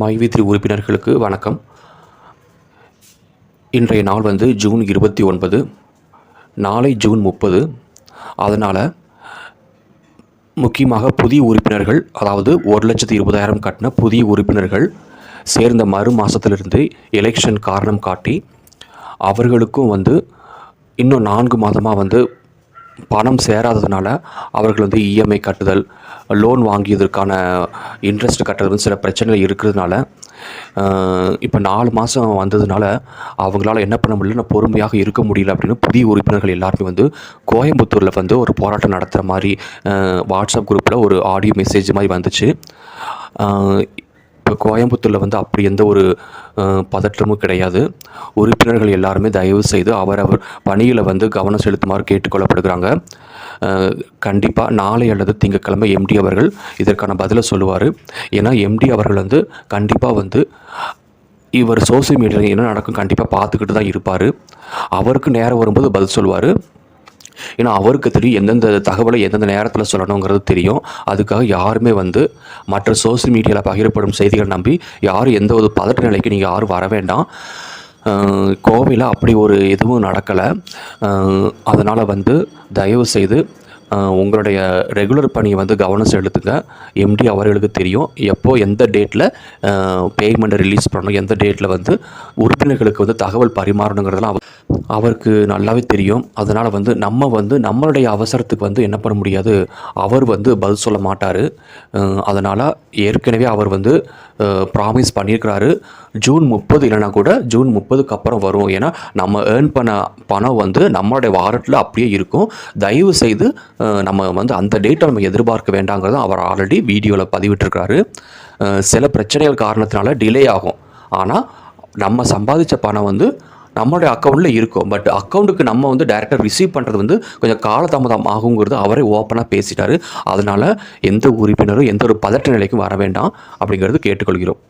மைவித்ரி உறுப்பினர்களுக்கு வணக்கம். இன்றைய நாள் வந்து ஜூன் இருபத்தி ஒன்பது. நாளை ஜூன் முப்பது. அதனால் முக்கியமாக புதிய உறுப்பினர்கள் அதாவது ஒரு லட்சத்து இருபதாயிரம் கட்டின புதிய உறுப்பினர்கள் சேர்ந்த மறு மாதத்திலிருந்து எலெக்ஷன் காரணம் காட்டி அவர்களுக்கும் வந்து இன்னும் நான்கு மாதமாக வந்து பணம் சேராததுனால அவர்கள் வந்து இஎம்ஐ கட்டுதல் லோன் வாங்கியதற்கான இன்ட்ரெஸ்ட் கட்டுறது சில பிரச்சனைகள் இருக்கிறதுனால இப்போ நாலு மாதம் வந்ததுனால அவங்களால என்ன பண்ண முடியல நான் பொறுமையாக இருக்க முடியல அப்படின்னு புதிய உறுப்பினர்கள் எல்லாருமே வந்து கோயம்புத்தூரில் வந்து ஒரு போராட்டம் நடத்துகிற மாதிரி வாட்ஸ்அப் குரூப்பில் ஒரு ஆடியோ மெசேஜ் மாதிரி வந்துச்சு. இப்போ கோயம்புத்தூரில் வந்து அப்படி எந்த ஒரு பதற்றமும் கிடையாது. உறுப்பினர்கள் எல்லாருமே தயவு செய்து அவரவர் பணியில் வந்து கவனம் செலுத்துமாறு கேட்டுக்கொள்ளப்படுகிறாங்க. கண்டிப்பாக நாளை அல்லது திங்கட்கிழமை எம்டி அவர்கள் இதற்கான பதிலை சொல்லுவார். ஏன்னா எம்டி அவர்கள் வந்து கண்டிப்பாக வந்து இவர் சோசியல் மீடியாவில் என்ன நடக்கும் கண்டிப்பாக பார்த்துக்கிட்டு தான் இருப்பார். அவருக்கு நேரம் வரும்போது பதில் சொல்லுவார். ஏன்னா அவருக்கு தெரியும் எந்தெந்த தகவலை எந்தெந்த நேரத்தில் சொல்லணுங்கிறது தெரியும். அதுக்காக யாருமே வந்து மற்ற சோஷியல் மீடியாவில் பகிரப்படும் செய்திகளை நம்பி யாரும் எந்த ஒரு பதட்ட நிலைக்கு நீங்கள் யாரும் வர வேண்டாம். கோவையில் அப்படி ஒரு எதுவும் நடக்கலை. அதனால் வந்து தயவு செய்து உங்களுடைய ரெகுலர் பணியை வந்து கவனம் செலுத்துங்க. எம்டி அவர்களுக்கு தெரியும். எப்போது எந்த டேட்டில் பேமெண்ட்டை ரிலீஸ் பண்ணணும் எந்த டேட்டில் வந்து உறுப்பினர்களுக்கு வந்து தகவல் பரிமாறணுங்கிறதெல்லாம் அவருக்கு நல்லாவே தெரியும். அதனால் வந்து நம்ம வந்து நம்மளுடைய அவசரத்துக்கு வந்து என்ன பண்ண முடியாது. அவர் வந்து பதில் சொல்ல மாட்டார். அதனால் ஏற்கனவே அவர் வந்து ப்ராமிஸ் பண்ணியிருக்கிறாரு ஜூன் முப்பது இல்லைனா கூட ஜூன் முப்பதுக்கு அப்புறம் வரும். ஏன்னா நம்ம ஏர்ன் பண்ண பணம் வந்து நம்மளுடைய வாரட்டில் அப்படியே இருக்கும். தயவு செய்து நம்ம வந்து அந்த டேட்டை நம்ம எதிர்பார்க்க வேண்டாங்கிறத அவர் ஆல்ரெடி வீடியோவில் பதிவிட்டிருக்காரு சில பிரச்சனைகள் காரணத்தினால டிலே ஆகும். ஆனால் நம்ம சம்பாதிச்ச பணம் வந்து நம்மளுடைய அக்கௌண்ட்டில் இருக்கும். பட் அக்கௌண்ட்டுக்கு நம்ம வந்து டேரெக்டாக ரிசீவ் பண்ணுறது வந்து கொஞ்சம் காலதாமதம் ஆகுங்கிறது அவரே ஓப்பனாக பேசிட்டாரு. அதனால் எந்த உறுப்பினரும் எந்த ஒரு பதட்ட நிலைக்கும் வர வேண்டாம் அப்படிங்கிறது கேட்டுக்கொள்கிறோம்.